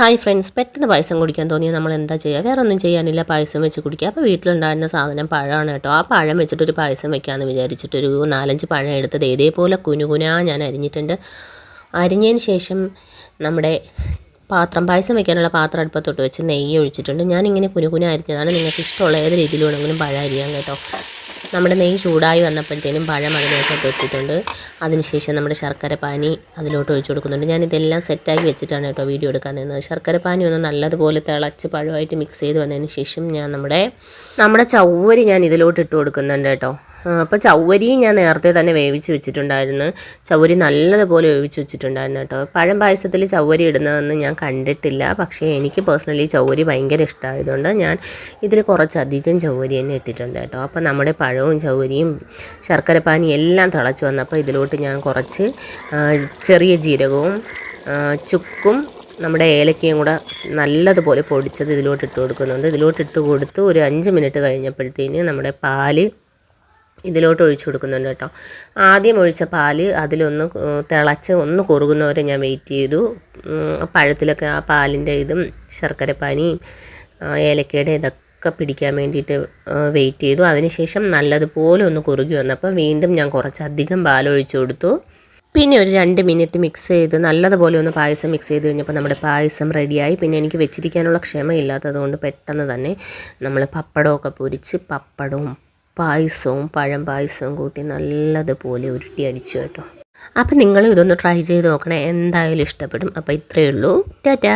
Hi friends പെട്ടെന്ന് പായസം കുടിക്കാൻ തോന്നിയാൽ നമ്മൾ എന്താ ചെയ്യുക വേറെ ഒന്നും ചെയ്യാനില്ല. പായസം വെച്ച് കുടിക്കുക. അപ്പോൾ വീട്ടിലുണ്ടായിരുന്ന സാധനം പഴമാണ് കേട്ടോ. ആ പഴം വെച്ചിട്ടൊരു പായസം വെക്കാമെന്ന് വിചാരിച്ചിട്ടൊരു നാലഞ്ച് പഴം എടുത്തത്. ഇതേപോലെ കുനുകുനാ ഞാൻ അരിഞ്ഞിട്ടുണ്ട്. അരിഞ്ഞതിന് ശേഷം നമ്മുടെ പാത്രം പായസം വെക്കാനുള്ള പാത്രം അടുപ്പത്തോട്ട് വെച്ച് നെയ്യ് ഒഴിച്ചിട്ടുണ്ട്. ഞാനിങ്ങനെ കുനുകുന അരിഞ്ഞതാണ്. നിങ്ങൾക്ക് ഇഷ്ടമുള്ള ഏത് രീതിയിലും വേണമെങ്കിലും പഴം അരിയാം കേട്ടോ. നമ്മുടെ നെയ്യ് ചൂടായി വന്നപ്പോഴത്തേനും പഴം അതിലേക്ക് ഇട്ടിട്ടുണ്ട് അതിനുശേഷം നമ്മുടെ ശർക്കര പാനി അതിലോട്ട് ഒഴിച്ചു കൊടുക്കുന്നുണ്ട്. ഞാൻ ഇതെല്ലാം സെറ്റാക്കി വെച്ചിട്ടാണ് കേട്ടോ വീഡിയോ എടുക്കാൻ നിന്നത് ശർക്കര പാനി ഒന്ന് നല്ലതുപോലെ തിളച്ച് പഴമായിട്ട് മിക്സ് ചെയ്ത് വന്നതിന് ശേഷം ഞാൻ നമ്മുടെ നമ്മുടെ ചവ്വരി ഞാൻ ഇതിലോട്ട് ഇട്ട് കൊടുക്കുന്നുണ്ട് കേട്ടോ. അപ്പോൾ ചവ്വരിയും ഞാൻ നേരത്തെ തന്നെ വേവിച്ച് വെച്ചിട്ടുണ്ടായിരുന്നു. ചവ്വരി നല്ലതുപോലെ വേവിച്ച് വെച്ചിട്ടുണ്ടായിരുന്നു കേട്ടോ. പഴം പായസത്തിൽ ചവ്വരി ഇടുന്നതെന്ന് ഞാൻ കണ്ടിട്ടില്ല. പക്ഷേ എനിക്ക് പേഴ്സണലി ചവ്വരി ഭയങ്കര ഇഷ്ടമായതുകൊണ്ട് ഞാൻ ഇതിൽ കുറച്ചധികം ചവ്വരി തന്നെ ഇട്ടിട്ടുണ്ട് കേട്ടോ. അപ്പോൾ നമ്മുടെ പഴവും ചവ്വരിയും ശർക്കരപ്പാനി എല്ലാം തിളച്ച് വന്നപ്പോൾ ഇതിലോട്ട് ഞാൻ കുറച്ച് ചെറിയ ജീരകവും ചുക്കും നമ്മുടെ ഏലക്കയും കൂടെ നല്ലതുപോലെ പൊടിച്ചത് ഇതിലോട്ട് ഇട്ട് കൊടുക്കുന്നുണ്ട്. ഇതിലോട്ട് ഇട്ട് കൊടുത്ത് ഒരു അഞ്ച് മിനിറ്റ് കഴിഞ്ഞപ്പോഴത്തേന് നമ്മുടെ പാൽ ഇതിലോട്ട് ഒഴിച്ചു കൊടുക്കുന്നുണ്ട് കേട്ടോ. ആദ്യം ഒഴിച്ച പാൽ അതിലൊന്ന് തിളച്ച് ഒന്ന് കുറുകുന്നവരെ ഞാൻ വെയിറ്റ് ചെയ്തു. പഴത്തിലൊക്കെ ആ പാലിന്റെ ഇതും ശർക്കരപ്പാനിയും ഏലക്കയുടെ ഇതൊക്കെ പിടിക്കാൻ വേണ്ടിയിട്ട് വെയിറ്റ് ചെയ്തു. അതിനുശേഷം നല്ലതുപോലെ ഒന്ന് കുറുകി വന്നപ്പോൾ വീണ്ടും ഞാൻ കുറച്ചധികം പാലൊഴിച്ചു കൊടുത്തു. പിന്നെ ഒരു രണ്ട് മിനിറ്റ് മിക്സ് ചെയ്ത് നല്ലതുപോലെ ഒന്ന് പായസം മിക്സ് ചെയ്ത് കഴിഞ്ഞപ്പോൾ നമ്മുടെ പായസം റെഡിയായി പിന്നെ എനിക്ക് വെച്ചിരിക്കാനുള്ള ക്ഷമയില്ലാത്തത് കൊണ്ട് പെട്ടെന്ന് തന്നെ നമ്മൾ പപ്പടമൊക്കെ പൊരിച്ച് പപ്പടവും പായസവും പഴം പായസവും കൂട്ടി നല്ലതുപോലെ ഉരുട്ടി അടിച്ചു കേട്ടോ. അപ്പം നിങ്ങളും ഇതൊന്ന് ട്രൈ ചെയ്ത് നോക്കണേ. എന്തായാലും ഇഷ്ടപ്പെടും. അപ്പോൾ ഇത്രയേ ഉള്ളൂ. ടാറ്റാ.